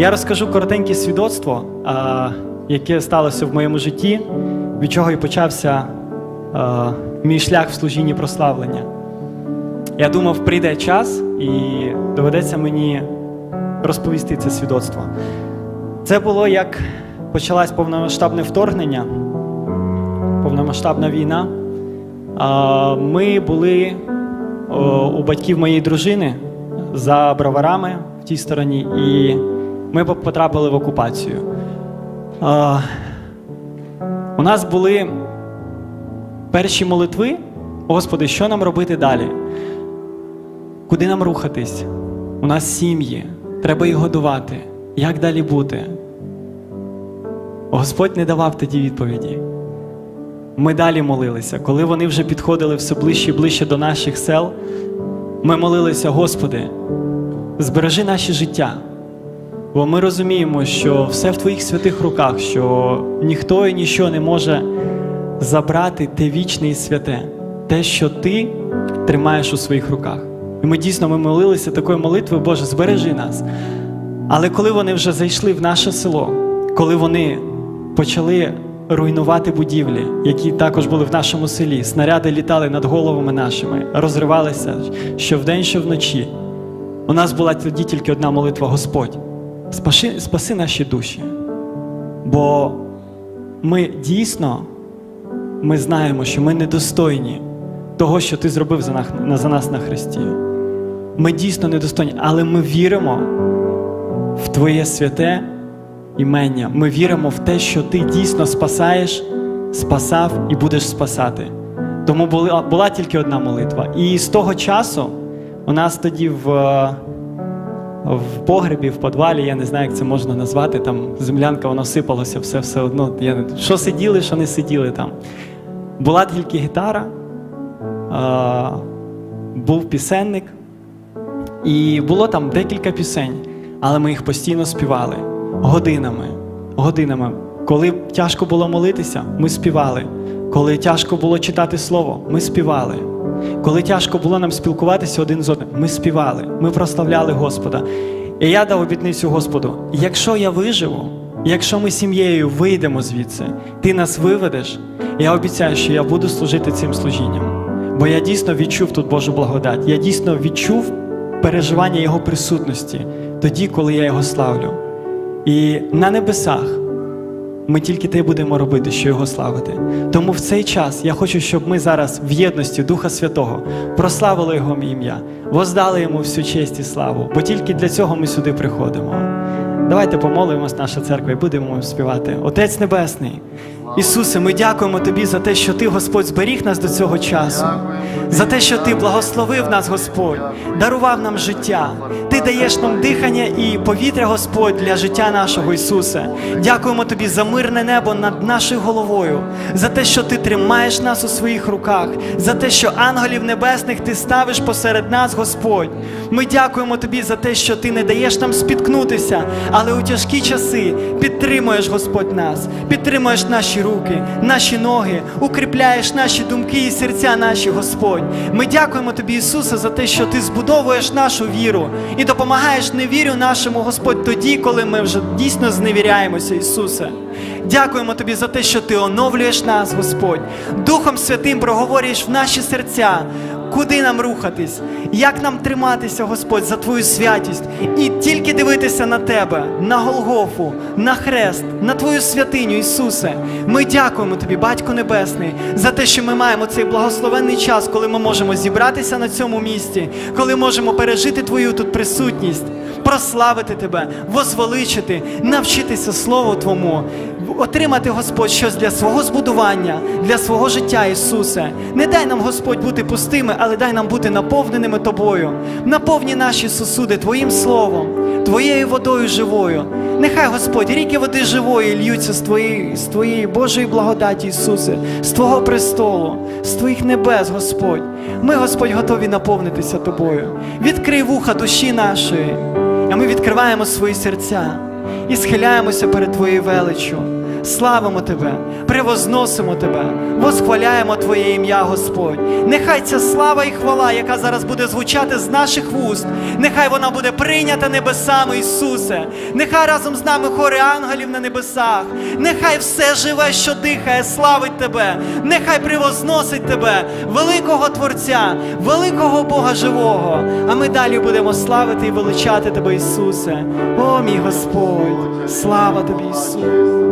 Я розкажу коротеньке свідоцтво, яке сталося в моєму житті, від чого і почався мій шлях в служінні прославлення. Я думав, прийде час і доведеться мені розповісти це свідоцтво. Це було як почалось повномасштабне вторгнення, повномасштабна війна. Ми були у батьків моєї дружини за броварами в тій стороні, і ми потрапили в окупацію. А, У нас були перші молитви. Господи, що нам робити далі? Куди нам рухатись? У нас сім'ї, треба їх годувати. Як далі бути? Господь не давав тоді відповіді. Ми далі молилися. Коли вони вже підходили все ближче і ближче до наших сел, ми молилися, Господи, збережи наше життя. Бо ми розуміємо, що все в Твоїх святих руках, що ніхто і ніщо не може забрати те вічне і святе, те, що ти тримаєш у своїх руках. І ми дійсно ми молилися такою молитвою, Боже, збережи нас. Але коли вони вже зайшли в наше село, коли вони почали руйнувати будівлі, які також були в нашому селі, снаряди літали над головами нашими, розривалися що вдень, що вночі. У нас була тоді тільки одна молитва: Господь, спаси, спаси наші душі. Бо ми дійсно ми знаємо, що ми недостойні того, що ти зробив за нас, за нас на Христі. Ми дійсно недостойні, але ми віримо в Твоє святе імення. Ми віримо в те, що ти дійсно спасаєш, спасав і будеш спасати. Тому була, була тільки одна молитва. І з того часу у нас тоді в, в погребі, в підвалі, я не знаю, як це можна назвати, там землянка, воно сипалося все все одно. Я, не- що сиділи, що не сиділи там. Була тільки гітара, а, був пісенник, і було там декілька пісень, але ми їх постійно співали годинами, годинами. Коли тяжко було молитися, ми співали. Коли тяжко було читати слово, ми співали. Коли тяжко було нам спілкуватися один з одним, ми співали, ми прославляли Господа. І я дав обітницю Господу: якщо я виживу, якщо ми сім'єю вийдемо звідси, ти нас виведеш, я обіцяю, що я буду служити цим служінням. Бо я дійсно відчув тут Божу благодать. Я дійсно відчув переживання Його присутності тоді, коли я його славлю. І на небесах ми тільки те будемо робити, що його славити. Тому в цей час я хочу, щоб ми зараз в єдності Духа Святого прославили Його ім'я, воздали йому всю честь і славу, бо тільки для цього ми сюди приходимо. Давайте помолимось, наша церква, і будемо співати. Отець Небесний, Ісусе, ми дякуємо Тобі за те, що Ти, Господь, зберіг нас до цього часу, за те, що Ти благословив нас, Господь, дарував нам життя. Даєш нам дихання і повітря, Господь, для життя нашого Ісусе. Дякуємо Тобі за мирне небо над нашою головою, за те, що Ти тримаєш нас у своїх руках, за те, що ангелів небесних Ти ставиш посеред нас, Господь. Ми дякуємо Тобі за те, що Ти не даєш нам спіткнутися, але у тяжкі часи підтримуєш, Господь, нас, підтримуєш наші руки, наші ноги, укріпляєш наші думки і серця наші, Господь. Ми дякуємо Тобі, Ісусе, за те, що Ти збудовуєш нашу віру і допомагаєш невірю нашому, Господь, тоді, коли ми вже дійсно зневіряємося, Ісусе. Дякуємо Тобі за те, що Ти оновлюєш нас, Господь. Духом Святим проговорюєш в наші серця. Куди нам рухатись? Як нам триматися, Господь, за Твою святість і тільки дивитися на Тебе, на Голгофу, на хрест, на Твою святиню, Ісусе. Ми дякуємо Тобі, Батько Небесний, за те, що ми маємо цей благословенний час, коли ми можемо зібратися на цьому місці, коли можемо пережити Твою тут присутність, прославити Тебе, возвеличити, навчитися Слову Твому, отримати, Господь, щось для свого збудування, для свого життя, Ісусе. Не дай нам, Господь, бути пустими, але дай нам бути наповненими Тобою. Наповні наші сосуди Твоїм Словом, Твоєю водою живою. Нехай, Господь, ріки води живої льються з Твоєї, з Твоєї Божої благодаті, Ісусе, з Твого престолу, з Твоїх небес, Господь. Ми, Господь, готові наповнитися Тобою. Відкрий вуха душі нашої, а ми відкриваємо свої серця і схиляємося перед Твоєю величчю. Славимо Тебе, превозносимо Тебе, восхваляємо Твоє ім'я, Господь. Нехай ця слава і хвала, яка зараз буде звучати з наших вуст, нехай вона буде прийнята небесами, Ісусе. Нехай разом з нами хори ангелів на небесах. Нехай все живе, що дихає, славить Тебе. Нехай превозносить Тебе, великого Творця, великого Бога живого. А ми далі будемо славити і величати Тебе, Ісусе. О, мій Господь, слава Тобі, Ісус.